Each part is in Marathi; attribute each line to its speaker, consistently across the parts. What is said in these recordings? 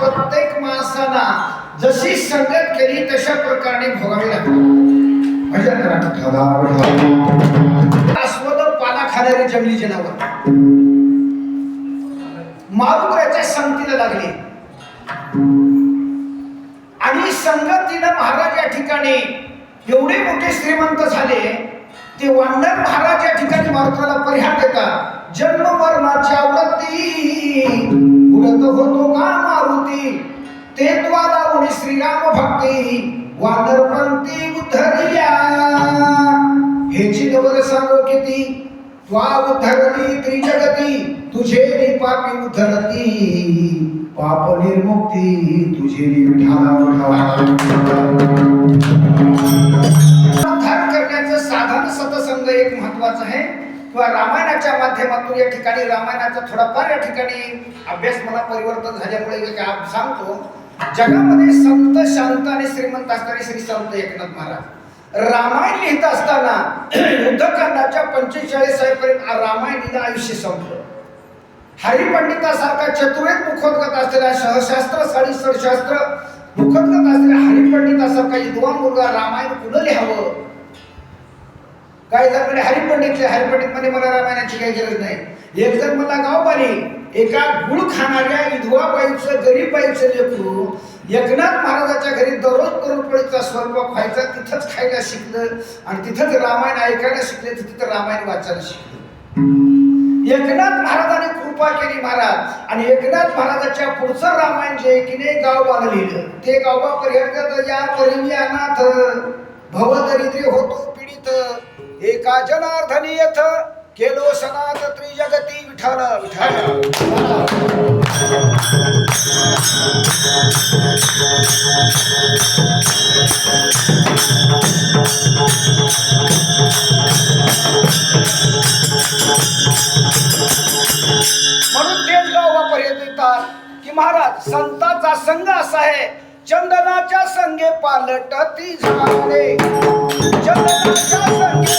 Speaker 1: प्रत्येक माणसाला जशी संगत केली तशा प्रकारे भोगावी लागते म्हणजे पाला खाणारे जंगली जनावर. मारुत्राच्या संगतीला लागले. आणि संगतीनं महाराज या ठिकाणी एवढे मोठे श्रीमंत झाले ते वांडर महाराज या ठिकाणी मारुत्राला परिहार देतात. जन्म मरणाच्या वृत्ती उडत होतो का मारुती? ते द्वारा उडी श्रीराम भक्ती. वानर पंथी उद्धरिया हे चिदवर सांगो किती? त्वा उद्धरली त्रिजगती तुझे पापी उद्धरती. पाप निर्मुक्ती तुझे विठाला करण्याचं साधन सतसंग एक महत्वाचं आहे. किंवा रामायणाच्या माध्यमातून या ठिकाणी रामायणाचा थोडाफार या ठिकाणी अभ्यास मला परिवर्तन झाल्यामुळे एक सांगतो. जगामध्ये संत शांत आणि श्रीमंत असणारे श्री संत एकनाथ महाराज. रामायण लिहित असताना युद्धकांडाच्या पंचेचाळीस पर्यंत रामायण लिहिलं आयुष्य संपलं. हरिपंडितासारखा चतुरेत मुखोद्गत असलेला सहशास्त्र साडी शास्त्र मुखोद्गत असलेला हरिपंडितासारखा विद्वान मुलगा रामायण पुढं लिहावं? काय जर म्हणजे हरिपंडितले हरिपंडितमध्ये मला रामायणाची काही गरज नाही. एक जर मला गावपारी एका गुळ खाणाऱ्या विधवा बाईचं गरीब बाईचं लेकरू एकनाथ महाराजाच्या घरी दररोज पुरणपोळीचा स्वयंपाक व्हायचा तिथंच खायला शिकलं आणि तिथंच रामायण ऐकायला शिकले तर तिथं रामायण वाचायला शिकलं. एकनाथ महाराजाने कृपा केली महाराज आणि एकनाथ महाराजाच्या पुढचं रामायण जे की नाही गावबाला लिहिलं ते गावबा पर्यटक या परिम्यानाथ भवदरिद्री होतो चित्त एका जनार्दनी यथ केलो सनात त्रिजगती विठाल विठाल म्हणून तेच गाव वापर्यंत येतात की महाराज संताचा संघ असा आहे चंदनाच्या संगे पालट ती झाले. चंदनाच्या संगे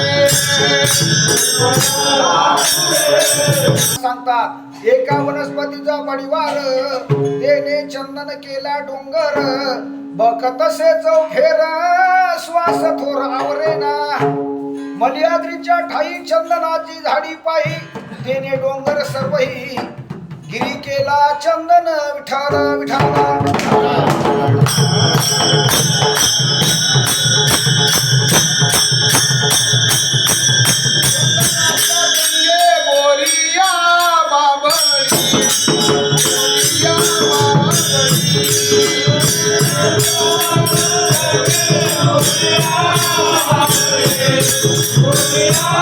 Speaker 1: सांगतात एका वनस्पतीचा परिवार तेने चंदन केला डोंगर. बक तसे चौफेर श्वास थोर आवरेना. मल्याद्रीच्या ठाई चंदनाची झाडी पाही तेने डोंगर सर्वही गिरी केला चंदन विठाल विठाल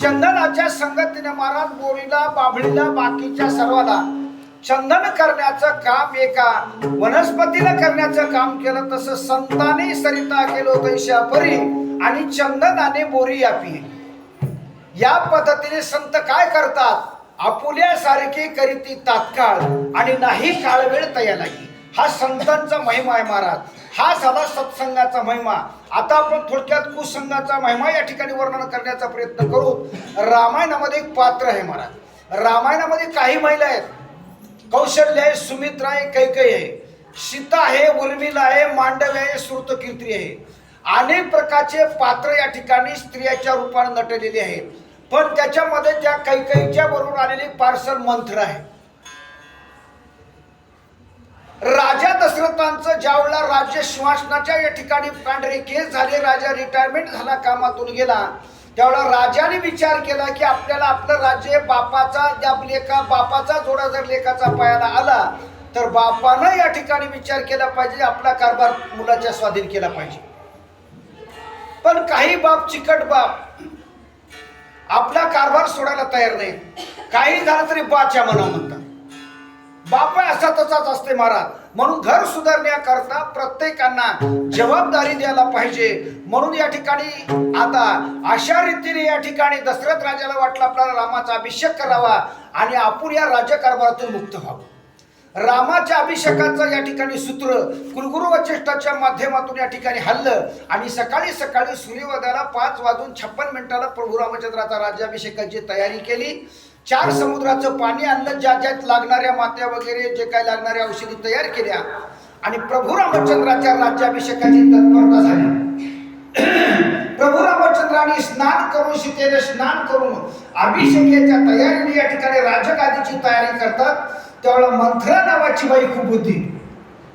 Speaker 1: चंदनाच्या संगतीने महाराज बोरीला बाभळीला बाकीच्या सर्वाला. चंदन करण्याचं काम एका वनस्पतीला करण्याचं काम केलं तसं संताने सरिता केलो तैशा परी आणि चंदनाने बोरी यापी. या पद्धतीने संत काय करतात? आपुल्यासारखे करीती तात्काळ आणि नाही काळ वेळ तया लागी हा संतांचा महिमा आहे महाराज. हा झाला सत्संगाचा महिमा. आता आपण थोडक्यात कुसंगाचा महिमा या ठिकाणी वर्णन करण्याचा प्रयत्न करू. रामायणामध्ये एक पात्र आहे महाराज. रामायणामध्ये काही महिला आहेत. कौशल्य आहे सुमित्रा आहे कैकई आहे. सीता आहे उर्मिला आहे मांडव्य आहे श्रुतकीर्ती आहे. अनेक प्रकारचे पात्र या ठिकाणी स्त्रियाच्या रूपाने नटलेले आहेत. पण त्याच्यामध्ये त्या कैकईच्या बरोबर आलेली पार्सल मंत्र आहे. राजा दशरथांचं ज्यावेळेला राज्य सिंहासनाच्या या ठिकाणी पांढरे केस झाले राजा रिटायरमेंट झाला कामातून गेला त्यावेळेला राजाने विचार केला की आपल्याला आपलं राज्य बापाचा त्या लेखा बापाचा जोडा जर लेखाचा पायाला आला तर बापानं या ठिकाणी विचार केला पाहिजे आपला कारभार मुलाच्या स्वाधीन केला पाहिजे. पण काही बाप चिकट बाप आपला कारभार सोडायला तयार नाही. काही झालं तरी बाच्या मना म्हणतात. बापा असा तसाच असते महाराज. म्हणून घर सुधारण्याकरता प्रत्येकांना जबाबदारी द्यायला पाहिजे. म्हणून या ठिकाणी आता अशा रीतीने या ठिकाणी दशरथ राजाला वाटलं आपल्याला रामाचा अभिषेक करावा आणि आपण या राज्यकारभारातून मुक्त व्हावं. रामाच्या अभिषेकाचं या ठिकाणी सूत्र कुलगुरू वचिष्ठाच्या माध्यमातून या ठिकाणी हल्लं. आणि सकाळी सकाळी सूर्योदयाला पाच वाजून छप्पन मिनिटाला प्रभू रामचंद्राचा राज्याभिषेकाची तयारी केली. चार समुद्राचं पाणी आणलं ज्या ज्यात लागणाऱ्या मात्या वगैरे जे काय लागणाऱ्या औषधी तयार केल्या. आणि प्रभू रामचंद्राच्या राज्याभिषेकाची तत्परता झाली. प्रभू रामचंद्राने स्नान करून सीतेने स्नान करून अभिषेकाच्या तयारीने या ठिकाणी राजगादीची तयारी करतात. त्यावेळेला मंथरा नावाची बाई खूप होती.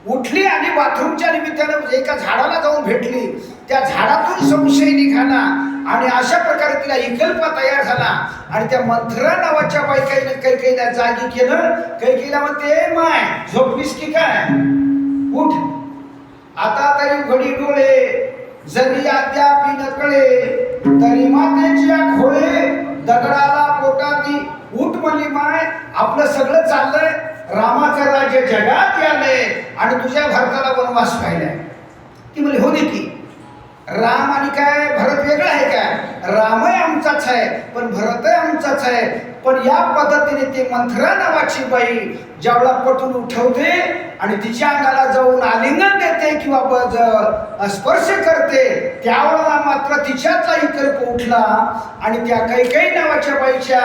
Speaker 1: उठली आणि बाथरूमच्या निमित्तानं एका झाडाला जाऊन भेटली. त्या झाडातून संशय निघाला आणि अशा प्रकारे तिला इकल्प तयार झाला. आणि त्या मंथरा नावाच्या बायकाईने कैकेला जागी केलं. कैकेला म्हणते माय झोपलीस की काय? उठ. आता तरी घडी डोळे जरी अद्याप नकळे तरी मातेच्या खोळे दगडाला पोटाती. उठ म्हणली माय आपलं सगळं चाललंय. रामाचं राज्य जगात आलंय आणि तुझ्या भारताला वनवास पाहिलाय ती म्हणली हो दे की राम आणि काय? भरत वेगळा आहे काय? रामही आमचाच आहे पण भरतही आमचाच आहे. पण या पद्धतीने ते मंथरा नावाची बाई ज्यावेळा पटून उठवते आणि तिच्या अंगाला जाऊन आलिंगन देते किंवा स्पर्श करते त्यावेळेला मात्र तिच्याचा इकल्प उठला आणि त्या कैकई नावाच्या बाईच्या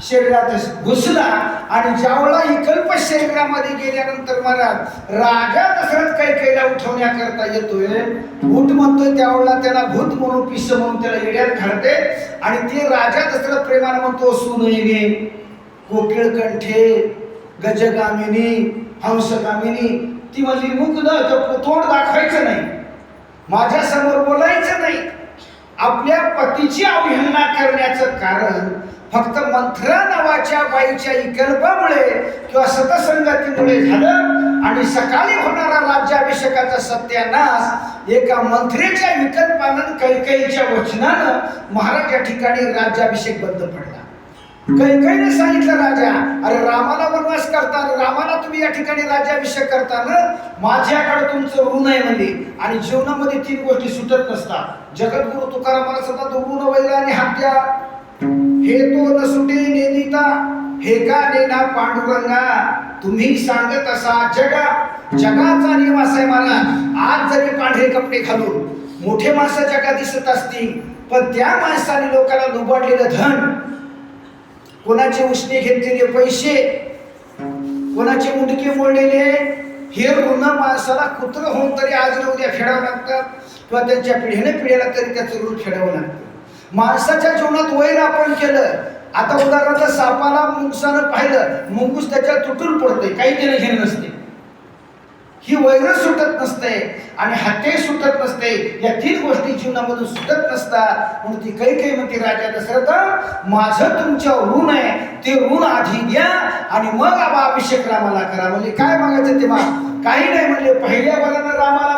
Speaker 1: शरीरात घुसला आणि ज्यावेळेला विकल्प शरीरामध्ये गेल्यानंतर महाराज राजा दशरथ कैकेला उठवण्याकरता येतोय? भूत म्हणतोय त्यावेळेला त्याला भूत म्हणून पिस म्हणून त्याला येड्यात घालते आणि ते राजा दशरथ प्रेमाने म्हणतो सुनयने कोकिळ कंठे गजगामिनी हंसगामिनी ती म्हणली मुक न तोंड दाखवायचं नाही. माझ्यासमोर बोलायचं नाही. आपल्या पतीची अवहेलना करण्याचं कारण फक्त मंथरा नावाच्या बाईच्या विकल्पामुळे किंवा सतसंगतीमुळे झालं आणि सकाळी होणारा राज्याभिषेकाचा सत्यानाश एका मंत्रीच्या विकल्पानं कैकईच्या वचनानं महाराज या ठिकाणी राज्याभिषेक बंद पडला. कैकईने सांगितलं राजा अरे रामाला वनवास करता रामाला तुम्ही या ठिकाणी राज्याभिषेक करताना माझ्याकडे तुमचं ऋण आहे म्हणजे आणि जीवनामध्ये तीन गोष्टी सुटत नसतात. जगद्गुरु तुकारामाला सतत ऋण वैला आणि हत्या. हे तो न सुटे नेदिता हे का नेना पांडुरंगा? तुम्ही सांगत असा जगा जगाचा निवास आहे मला. आज जरी पांढरे कपडे घालून मोठे माणसं जगा दिसत असतील पण त्या माणसाने लोकांना लुबाडलेलं धन. कोणाचे उष्णे घेतलेले पैसे कोणाचे मुंडके मोडलेले हे ऋण माणसाला कुत्र होऊन तरी आज उद्या फेडावं लागतात किंवा त्यांच्या पिढीने पिढ्याला तरी त्याचं ऋण फेडावं लागतं. माणसाच्या जीवनात वैर आपण केलं. आता उदाहरणार्थ सापाला मुंगसानं पाहिलं मुंगूस त्याच्या तुटून पडते काही देणं घेणं नसते. ही वैर सुटत नसते आणि हत्या सुटत नसते. या तीन गोष्टी जीवनामधून सुटत नसतात. म्हणून ती काही काही म्हणते राजा दशरथ माझं तुमच्यावर ऋण आहे ते ऋण आधी द्या आणि मग आबा अभिषेक रामाला करा. म्हणजे काय मागायचं तेव्हा? काही नाही म्हणजे पहिल्या वरानं रामाला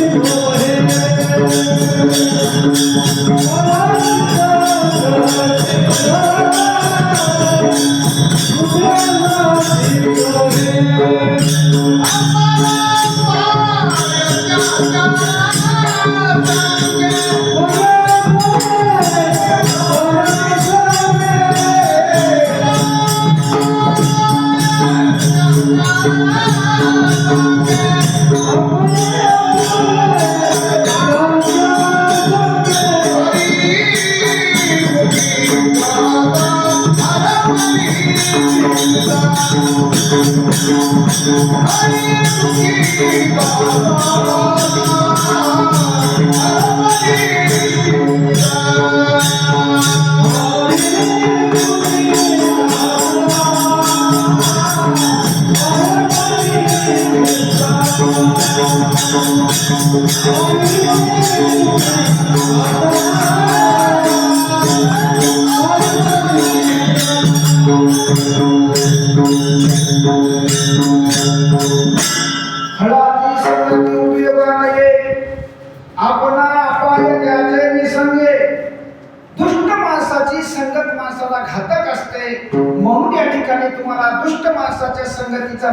Speaker 1: 「愛の希望」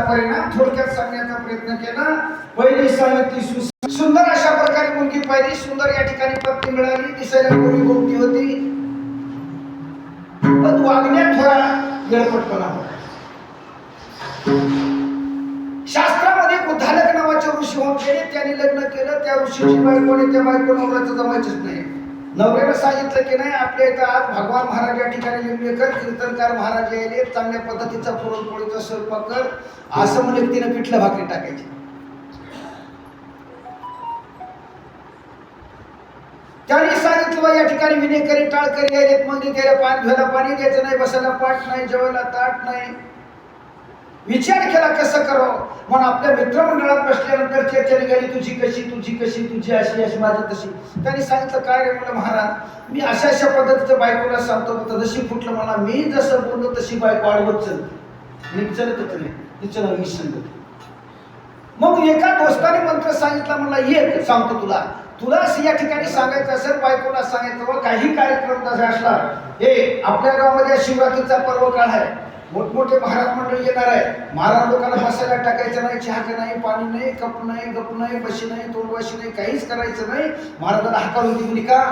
Speaker 1: परिणाम थोडक्यात सांगण्याचा प्रयत्न केला. पहिली सांगितली सुंदर अशा प्रकारे मुलगी पाहिली. सुंदर या ठिकाणी पत्नी मिळाली. दिसायला मुली गोमटी होती. पण वागण्यात थोडा येळपटपणा होता. शास्त्रामध्ये बुद्धालक नावाचे ऋषी होऊन गेले त्यांनी लग्न केलं. त्या ऋषीची बायकोने त्या बायको नवऱ्याचं जमायचंच नाही. नवऱ्यानं सांगितलं की नाही आपल्या इथं आज भगवान महाराज या ठिकाणी लिंबेकर कीर्तनकार महाराज यायले चांगल्या पद्धतीचा पुरणपोळीचा स्वयंपाक कर. असं म्हणजे तिनं पिठलं भाकरी टाकायची. त्यांनी सांगितलं बा या ठिकाणी विनेकरी टाळकरी यायलेत मग त्याला पाणी घ्यायला पाणी द्यायचं नाही बसायला पाठ नाही जेवायला ताट नाही. विचार केला कसं करावं म्हणून आपल्या मित्रमंडळात बसल्यानंतर चर्चा गेली तुझी कशी तुझी कशी तुझी अशी अशी माझी तशी. त्यांनी सांगितलं काय रे म्हणलं महाराज मी अशा अशा पद्धतीचं बायकोला सांगतो तर जशी फुटलं मला. मी जसं बोललो तशी बायको आडवत चल मी चलतच नाही? तिचं मी सांगत. मग एका दोस्ताने मंत्र सांगितला मला ये सांगतो तुला. तुला असं या ठिकाणी सांगायचं असेल बायकोला सांगायचं व काही कार्यक्रम तसा असला हे आपल्या गावामध्ये शिवरात्रीचा पर्व काळ आहे. मोठमोठे महाराज मंडळी येणार आहे महाराज लोकांना हसायला टाकायचं नाही चहाचं नाही पाणी नाही कप नाही गप नाही बशी नाही तोंडवाशी नाही काहीच करायचं नाही. महाराजाला हाकालून होती का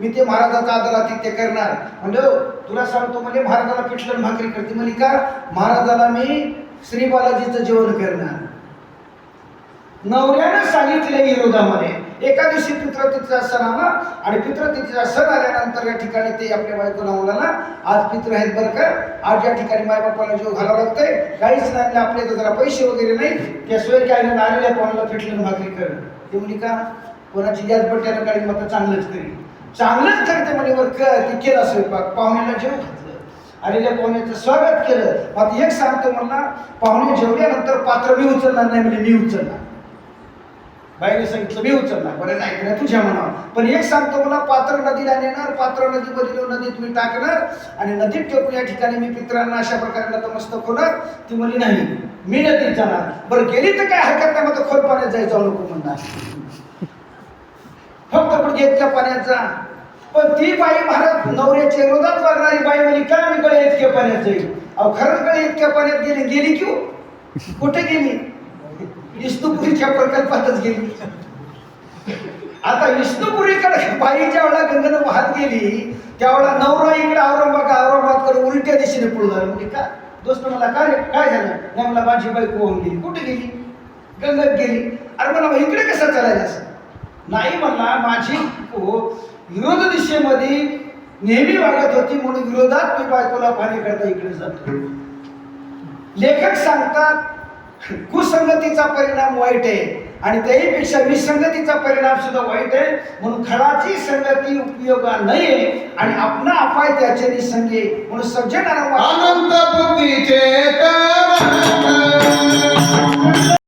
Speaker 1: मी ते महाराजाचा आदरातिथ्य करणार. म्हणजे तुला सांगतो म्हणजे महाराजाला पिठलं भाकरी करते. म्हणजे का? महाराजाला मी श्री बालाजीचं जेवण करणार. नवऱ्यानं सांगितलं विरोधामध्ये. एका दिवशी पित्रतिथीचा सण आला आणि पित्रतिथीचा सण आल्यानंतर या ठिकाणी ते आपल्या बायकोला मुलाला आज पित्र आहेत बरं का? आज या ठिकाणी मायबापाला जीव घालावं लागतंय. काहीच नाही आपल्या तर जरा पैसे वगैरे नाही. त्याशिवाय काय नाही आलेल्या पाहुण्याला पिठलं भाकरी करणं. ते म्हणे का? कोणाची गॅस बट्ट्यानं काढी मग चांगलंच करी चांगलंच करते म्हणे बरं का? केला स्वयंपाक. पाहुण्याला जेव घातलं. आलेल्या पाहुण्याचं स्वागत केलं. मग एक सांगतो मला पाहुणे जेवल्यानंतर पात्र मी उचलणार नाही म्हणजे मी उचलणार. बाईने सांगितलं मी उचलणार. बरं नाही तुझ्या मनावर. पण एक सांगतो मला पात्र नदीला नेणार पात्र नदीमध्ये नेऊन नदीत मी टाकणार आणि नदीत ठेवून या ठिकाणी मी पित्रांना अशा प्रकारे नतमस्तक होणार. ती म्हणली नाही मी नदीत जाणार. बरं गेली तर काय हरकत नाही मग खोल पाण्यात जायचं नको म्हणणार फक्त पण इतक्या पाण्यात जा. पण ती बाई महाराज नवऱ्याच्या विरोधात वागणारी बाई म्हणजे का मी गळे इतक्या पाण्यात जाईल अहो खरंच गळे इतक्या पाण्यात गेली गेली क्यू? कुठे गेली? विष्णुपुरीच्या प्रकल्पातच गेली. आता विष्णुपुरीकडे बाई ज्या वेळेला गंगेनं वाहत गेली त्यावेळेला नवरा इकडे औरंगाबाद औरंगाबादकडे उलट्या दिशेने पुढे झालं. म्हणजे का? दोस्त मला काय रे? काय झालं? नाही मला माझी बाई वाहून गेली? कुठे गेली? गंगत गेली. अरे मला इकडे कसं चालायला असं नाही मला माझी बायको विरोध दिशेमध्ये नेहमी वागत होती म्हणून विरोधात मी बायकोला पाणी करता इकडे जातो. लेखक सांगतात कुसंगतीचा परिणाम वाईट आहे. आणि त्याहीपेक्षा विसंगतीचा परिणाम सुद्धा वाईट आहे. म्हणून खडाची संगती उपयोगा नये आणि आपला अपाय त्याचे निसंगे म्हणून सज्जनाला
Speaker 2: अनंत बुद्धीचे